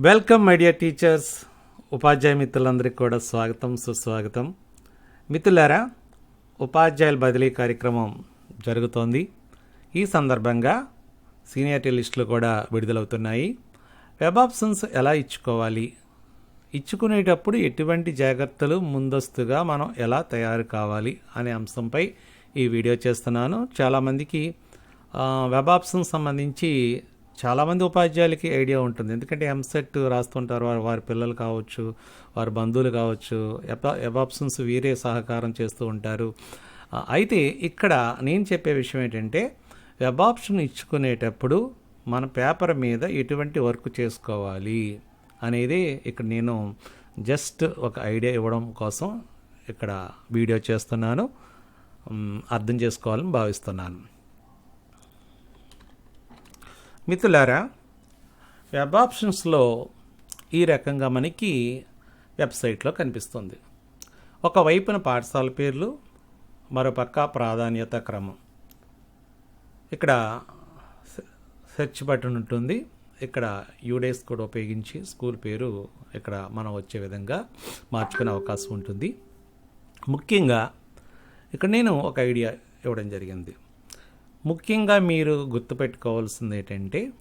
Welcome my dear teachers ఉపాధ్యాయ మిత్రులందరికీ కూడా స్వాగతం సుస్వాగతం. మిత్రులారా ఉపాధ్యాయుల బదిలీ కార్యక్రమం జరుగుతోంది. ఈ సందర్భంగా సీనియారిటీ లిస్టులు కూడా విడుదలవుతున్నాయి. వెబ్ ఆప్షన్స్ ఎలా ఇచ్చుకోవాలి? ఇచ్చుకునేటప్పుడు ఎటువంటి జాగ్రత్తలు ముందస్తుగా మనం ఎలా తయారు కావాలి అనే అంశంపై ఈ వీడియో చేస్తున్నాను. చాలామందికి వెబ్ ఆప్షన్ సంబంధించి చాలామంది ఉపాధ్యాయులకి ఐడియా ఉంటుంది. ఎందుకంటే ఎంసెట్ రాస్తుంటారు వారు వారి పిల్లలు కావచ్చు వారి బంధువులు కావచ్చు వెబ్ వెబ్ వీరే సహకారం చేస్తూ ఉంటారు. అయితే ఇక్కడ నేను చెప్పే విషయం ఏంటంటే వెబ్ ఆప్షన్ ఇచ్చుకునేటప్పుడు మన పేపర్ మీద ఎటువంటి వర్క్ చేసుకోవాలి అనేది ఇక్కడ నేను జస్ట్ ఒక ఐడియా ఇవ్వడం కోసం ఇక్కడ వీడియో చేస్తున్నాను. అర్థం చేసుకోవాలని భావిస్తున్నాను. మిత్రులారా వెబ్ ఆప్షన్స్లో ఈ రకంగా మనకి వెబ్సైట్లో కనిపిస్తుంది. ఒకవైపున పాఠశాల పేర్లు మరోపక్క ప్రాధాన్యత క్రమం. ఇక్కడ సెర్చ్ బటన్ ఉంటుంది. ఇక్కడ యూడేస్ కూడా ఉపయోగించి స్కూల్ పేరు ఇక్కడ మనం వచ్చే విధంగా మార్చుకునే అవకాశం ఉంటుంది. ముఖ్యంగా ఇక్కడ నేను ఒక ఐడియా ఇవ్వడం జరిగింది. ముఖ్యంగా మీరు గుర్తుపెట్టుకోవాల్సింది ఏంటంటే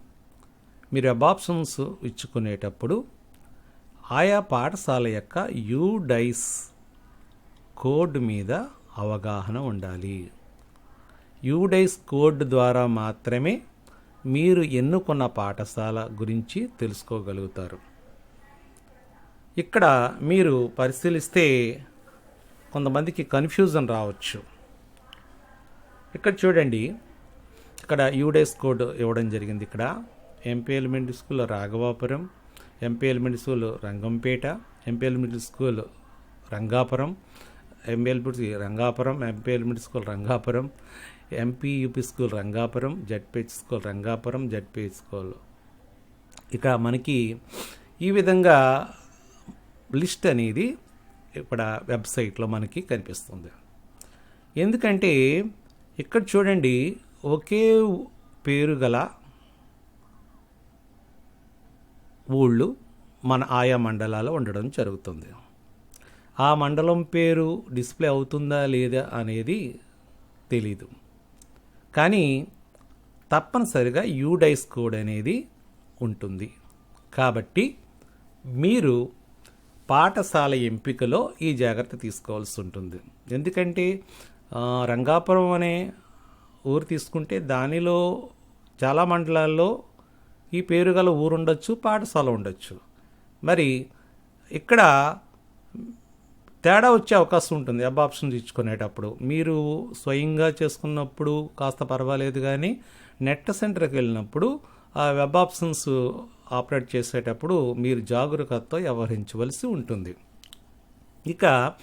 మీరు అబాప్షన్స్ ఇచ్చుకునేటప్పుడు ఆయా పాఠశాల యొక్క యూడైస్ కోడ్ మీద అవగాహన ఉండాలి. యూడైస్ కోడ్ ద్వారా మాత్రమే మీరు ఎన్నుకున్న పాఠశాల గురించి తెలుసుకోగలుగుతారు. ఇక్కడ మీరు పరిశీలిస్తే కొంతమందికి కన్ఫ్యూజన్ రావచ్చు. ఇక్కడ చూడండి ఇక్కడ యూడేస్ కోడ్ ఇవ్వడం జరిగింది ఇక్కడ. MP elementary school Raghavapuram MP elementary school Rangampeta MP elementary school Rangapuram MP elementary Rangapuram MP elementary school Rangapuram MP UP school Rangapuram ZPH school Rangapuram ZPH school. ఇక మనకి ఈ విధంగా లిస్ట్ అనేది ఇక్కడ వెబ్సైట్లో మనకి కనిపిస్తుంది. ఎందుకంటే ఇక్కడ చూడండి ఒకే పేరు గల ఊళ్ళు మన ఆయా మండలాల్లో ఉండడం జరుగుతుంది. ఆ మండలం పేరు డిస్ప్లే అవుతుందా లేదా అనేది తెలీదు. కానీ తప్పనిసరిగా యూడైస్ కోడ్ అనేది ఉంటుంది. కాబట్టి మీరు పాఠశాల ఎంపికలో ఈ జాగ్రత్త తీసుకోవాల్సి ఉంటుంది. ఎందుకంటే రంగాపురం అనే ఊరు తీసుకుంటే దానిలో చాలా మండలాల్లో ఈ పేరు గల ఊరు ఉండొచ్చు పాఠశాల ఉండొచ్చు. మరి ఇక్కడ తేడా వచ్చే అవకాశం ఉంటుంది వెబ్ ఆప్షన్ ఇచ్చుకునేటప్పుడు మీరు స్వయంగా చేసుకున్నప్పుడు కాస్త పర్వాలేదు కానీ నెట్ సెంటర్కి వెళ్ళినప్పుడు ఆ వెబ్ ఆప్షన్స్ ఆపరేట్ చేసేటప్పుడు మీరు జాగరూకతతో వ్యవహరించవలసి ఉంటుంది. ఇక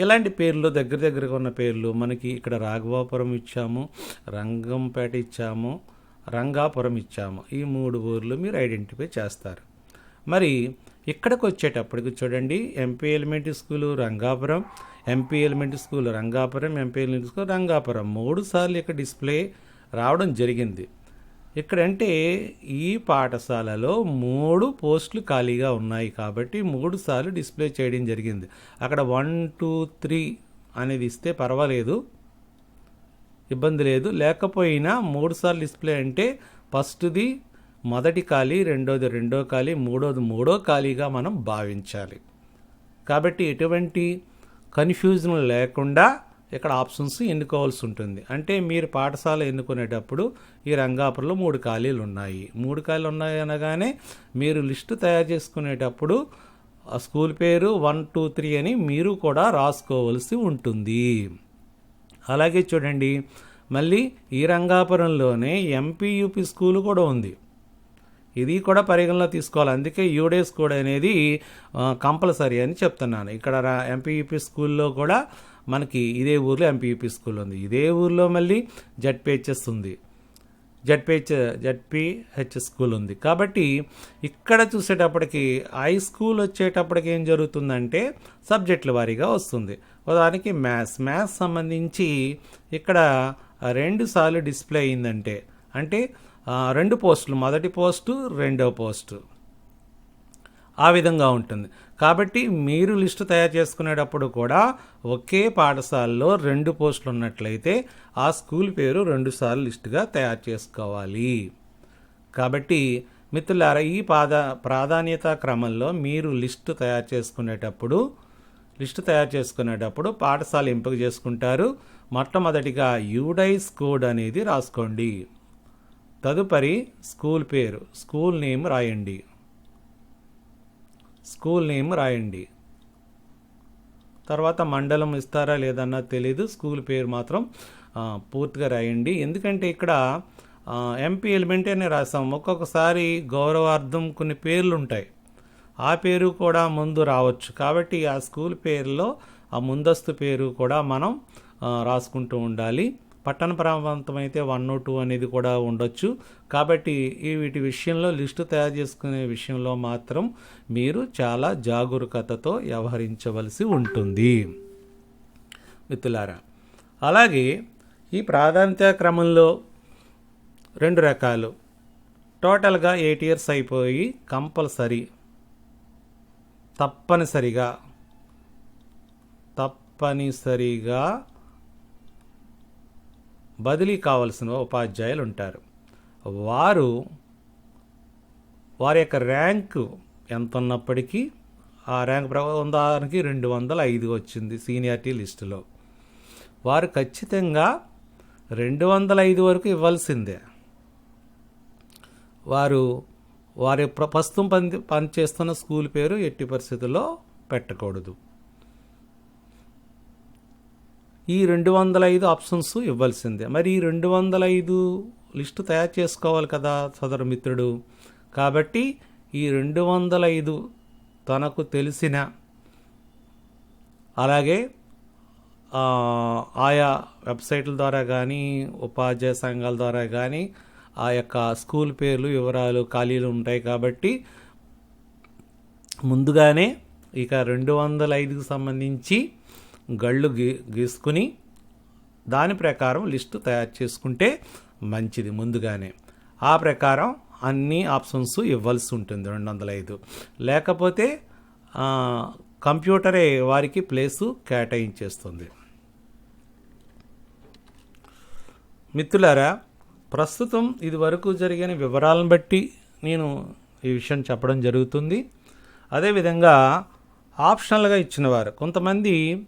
ఇలాంటి పేర్లు దగ్గర దగ్గరగా ఉన్న పేర్లు మనకి ఇక్కడ రాఘవాపురం ఇచ్చాము రంగంపేట ఇచ్చాము రంగాపురం ఇచ్చాము. ఈ మూడు ఊర్లు మీరు ఐడెంటిఫై చేస్తారు. మరి ఇక్కడికి వచ్చేటప్పటికి చూడండి MP elementary school Rangapuram MP elementary school Rangapuram MP elementary school Rangapuram. మూడు సార్లు ఇక్కడ డిస్ప్లే రావడం జరిగింది. ఇక్కడంటే ఈ పాఠశాలలో మూడు పోస్టులు ఖాళీగా ఉన్నాయి కాబట్టి మూడు సార్లు డిస్ప్లే చేయడం జరిగింది. అక్కడ వన్ టూ త్రీ అనేది ఇస్తే పర్వాలేదు ఇబ్బంది లేదు. లేకపోయినా మూడు సార్లు డిస్ప్లే అంటే ఫస్ట్ది మొదటి ఖాళీ రెండోది రెండో ఖాళీ మూడోది మూడో ఖాళీగా మనం భావించాలి. కాబట్టి ఎటువంటి కన్ఫ్యూజన్ లేకుండా ఇక్కడ ఆప్షన్స్ ఎన్నుకోవాల్సి ఉంటుంది అంటే మీరు పాఠశాల ఎన్నుకునేటప్పుడు ఈ రంగాపురంలో మూడు ఖాళీలు ఉన్నాయి మూడు ఖాళీలు ఉన్నాయి అనగానే మీరు లిస్టు తయారు చేసుకునేటప్పుడు ఆ స్కూల్ పేరు వన్ టూ త్రీ అని మీరు కూడా రాసుకోవలసి ఉంటుంది. అలాగే చూడండి మళ్ళీ ఈ రంగాపురంలోనే ఎంపీయూపీ స్కూల్ కూడా ఉంది. ఇది కూడా పరిగణలో తీసుకోవాలి. అందుకే యూడేస్ కోడ్ అనేది కంపల్సరీ అని చెప్తున్నాను. ఇక్కడ ఎంపీయూపీ స్కూల్లో కూడా మనకి ఇదే ఊర్లో ఎంపీయూపీ స్కూల్ ఉంది. ఇదే ఊర్లో మళ్ళీ జడ్పిహెచ్ఎస్ ఉంది. జడ్పిహెచ్ జడ్పిహెచ్ స్కూల్ ఉంది. కాబట్టి ఇక్కడ చూసేటప్పటికి హై స్కూల్ వచ్చేటప్పటికి ఏం జరుగుతుందంటే సబ్జెక్టుల వారీగా వస్తుంది. ఉదాహరణకి మ్యాథ్స్. మ్యాథ్స్ సంబంధించి ఇక్కడ రెండు సార్లు డిస్ప్లే అయిందంటే అంటే రెండు పోస్టులు. మొదటి పోస్టు రెండో పోస్టు. ఆ విధంగా ఉంటుంది. కాబట్టి మీరు లిస్టు తయారు చేసుకునేటప్పుడు కూడా ఒకే పాఠశాలలో రెండు పోస్టులు ఉన్నట్లయితే ఆ స్కూల్ పేరు రెండుసార్లు లిస్టుగా తయారు చేసుకోవాలి. కాబట్టి మిత్రులారా ఈ పాద ప్రాధాన్యత క్రమంలో మీరు లిస్టు తయారు చేసుకునేటప్పుడు లిస్టు తయారు చేసుకునేటప్పుడు పాఠశాల ఎంపిక చేసుకుంటారు. మొట్టమొదటిగా యూడైస్ కోడ్ అనేది రాసుకోండి. తదుపరి స్కూల్ పేరు స్కూల్ నేమ్ రాయండి. స్కూల్ నేమ్ రాయండి. తర్వాత మండలం ఇస్తారా లేదన్నా తెలీదు స్కూల్ పేరు మాత్రం పూర్తిగా రాయండి. ఎందుకంటే ఇక్కడ ఎంపీ ఎలిమెంటేనే రాసాం. ఒక్కొక్కసారి గౌరవార్థం కొన్ని పేర్లు ఉంటాయి ఆ పేరు కూడా ముందు రావచ్చు. కాబట్టి ఆ స్కూల్ పేరులో ఆ ముందస్తు పేరు కూడా మనం రాసుకుంటూ ఉండాలి. పట్టణ ప్రాంతం అయితే వన్ ఓ టూ అనేది కూడా ఉండొచ్చు. కాబట్టి ఈ వీటి విషయంలో లిస్టు తయారు చేసుకునే విషయంలో మాత్రం మీరు చాలా జాగరూకతతో వ్యవహరించవలసి ఉంటుంది. మిత్రులారా అలాగే ఈ ప్రాధాన్యత క్రమంలో రెండు రకాలు. టోటల్గా ఎయిట్ ఇయర్స్ అయిపోయి కంపల్సరీ తప్పనిసరిగా తప్పనిసరిగా బదిలీ కావలసిన ఉపాధ్యాయులు ఉంటారు వారు వారి యొక్క ర్యాంకు ఎంత ఉన్నప్పటికీ ఆ ర్యాంక్ ప్రబంధానికి రెండు వందల ఐదు వచ్చింది సీనియారిటీ లిస్టులో. వారు ఖచ్చితంగా రెండు వందల ఐదు వరకు ఇవ్వాల్సిందే. వారు వారి ప్ర- ప్రస్తుతం పని పనిచేస్తున్న స్కూల్ పేరు ఎట్టి పరిస్థితుల్లో పెట్టకూడదు. ఈ రెండు వందల ఐదు ఆప్షన్స్ ఇవ్వాల్సిందే. మరి ఈ రెండు వందల ఐదు లిస్టు తయారు చేసుకోవాలి కదా సదరు మిత్రుడు. కాబట్టి ఈ రెండు వందల ఐదు తనకు తెలిసిన అలాగే ఆయా వెబ్సైట్ల ద్వారా కానీ ఉపాధ్యాయ సంఘాల ద్వారా కానీ ఆ యొక్క స్కూల్ పేర్లు వివరాలు ఖాళీలు ఉంటాయి కాబట్టి ముందుగానే ఇక రెండు వందల ఐదుకు సంబంధించి గళ్ళు గీ గీసుకుని దాని ప్రకారం లిస్టు తయారు చేసుకుంటే మంచిది ముందుగానే. ఆ ప్రకారం అన్ని ఆప్షన్స్ ఇవ్వాల్సి ఉంటుంది రెండు వందల ఐదు లేకపోతే కంప్యూటరే వారికి ప్లేసు కేటాయించేస్తుంది. మిత్రులారా ప్రస్తుతం ఇది వరకు జరిగిన వివరాలను బట్టి నేను ఈ విషయం చెప్పడం జరుగుతుంది. అదేవిధంగా ఆప్షనల్గా ఇచ్చినవారు కొంతమంది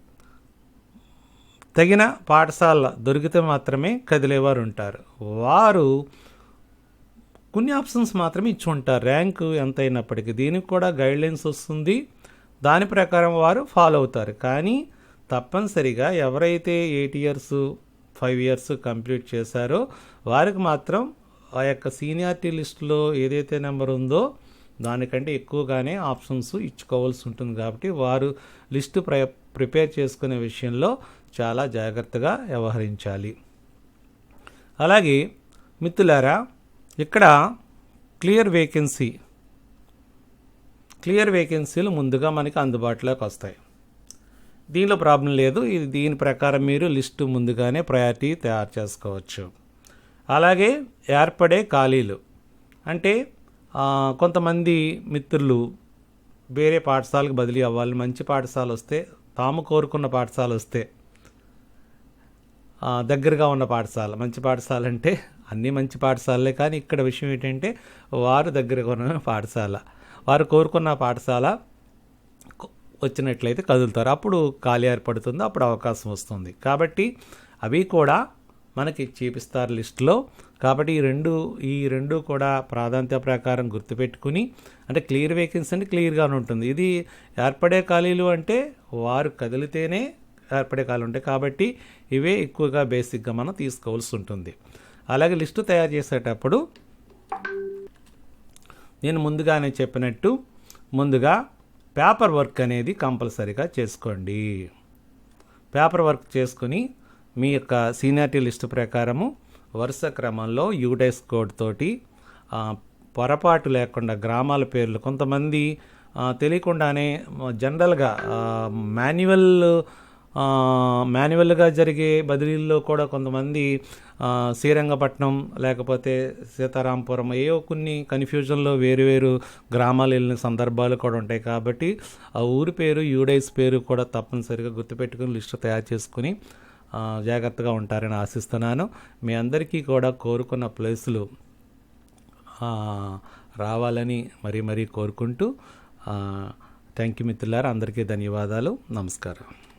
తగిన పాఠశాల దొరికితే మాత్రమే కదిలేవారు ఉంటారు వారు కొన్ని ఆప్షన్స్ మాత్రమే ఇచ్చి ఉంటారు ర్యాంకు ఎంత అయినప్పటికీ దీనికి కూడా గైడ్లైన్స్ వస్తుంది. దాని ప్రకారం వారు ఫాలో అవుతారు. కానీ తప్పనిసరిగా ఎవరైతే eight years five years complete చేశారో వారికి మాత్రం ఆ యొక్క సీనియారిటీ లిస్టులో ఏదైతే నెంబర్ ఉందో దానికంటే ఎక్కువగానే ఆప్షన్స్ ఇచ్చుకోవాల్సి ఉంటుంది. కాబట్టి వారు లిస్టు ప్రిపేర్ చేసుకునే విషయంలో చాలా జాగ్రత్తగా వ్యవహరించాలి. అలాగే మిత్రులారా ఇక్కడ క్లియర్ వేకెన్సీ క్లియర్ వేకెన్సీలు ముందుగా మనకి అందుబాటులోకి వస్తాయి. దీనిలో ప్రాబ్లం లేదు. ఇది దీని ప్రకారం మీరు లిస్టు ముందుగానే ప్రయారిటీ తయారు చేసుకోవచ్చు. అలాగే ఏర్పడే ఖాళీలు అంటే కొంతమంది మిత్రులు వేరే పాఠశాలకు బదిలీ అవ్వాలి మంచి పాఠశాల వస్తే తాము కోరుకున్న పాఠశాల వస్తే దగ్గరగా ఉన్న పాఠశాల. మంచి పాఠశాల అంటే అన్ని మంచి పాఠశాలలే కానీ ఇక్కడ విషయం ఏంటంటే వారు దగ్గరగా ఉన్న పాఠశాల. వారు కోరుకున్న పాఠశాల వచ్చినట్లయితే కదులుతారు. అప్పుడు ఖాళీ ఏర్పడుతుంది అప్పుడు అవకాశం వస్తుంది. కాబట్టి అవి కూడా మనకి చూపిస్తారు లిస్టులో. కాబట్టి ఈ రెండు ఈ రెండు కూడా ప్రాధాన్యత ప్రకారం గుర్తుపెట్టుకుని అంటే క్లియర్ వేకెన్సీ అంటే క్లియర్గానే ఉంటుంది. ఇది ఏర్పడే ఖాళీలు అంటే వారు కదిలితేనే ఏర్పడే ఉంటాయి కాబట్టి ఇవే ఎక్కువగా బేసిక్గా మనం తీసుకోవాల్సి ఉంటుంది. అలాగే లిస్టు తయారు చేసేటప్పుడు నేను ముందుగానే చెప్పినట్టు ముందుగా పేపర్ వర్క్ అనేది కంపల్సరీగా చేసుకోండి. పేపర్ వర్క్ చేసుకుని మీ యొక్క సీనియారిటీ లిస్టు ప్రకారము వరుస క్రమంలో యూడైస్ కోడ్ తోటి పొరపాటు లేకుండా గ్రామాల పేర్లు కొంతమంది తెలియకుండానే జనరల్గా మాన్యువల్ మాన్యువల్గా జరిగే బదిలీల్లో కూడా కొంతమంది శ్రీరంగపట్నం లేకపోతే సీతారాంపురం ఏవో కొన్ని కన్ఫ్యూజన్లో వేరు వేరు గ్రామాలు వెళ్ళిన సందర్భాలు కూడా ఉంటాయి కాబట్టి ఆ ఊరి పేరు యూడైస్ పేరు కూడా తప్పనిసరిగా గుర్తుపెట్టుకుని లిస్టు తయారు చేసుకుని జాగ్రత్తగా ఉంటారని ఆశిస్తున్నాను. మీ అందరికీ కూడా కోరుకున్న ప్లేసులు రావాలని మరీ మరీ కోరుకుంటూ థ్యాంక్ యూ మిత్రులారా. అందరికీ ధన్యవాదాలు. నమస్కారం.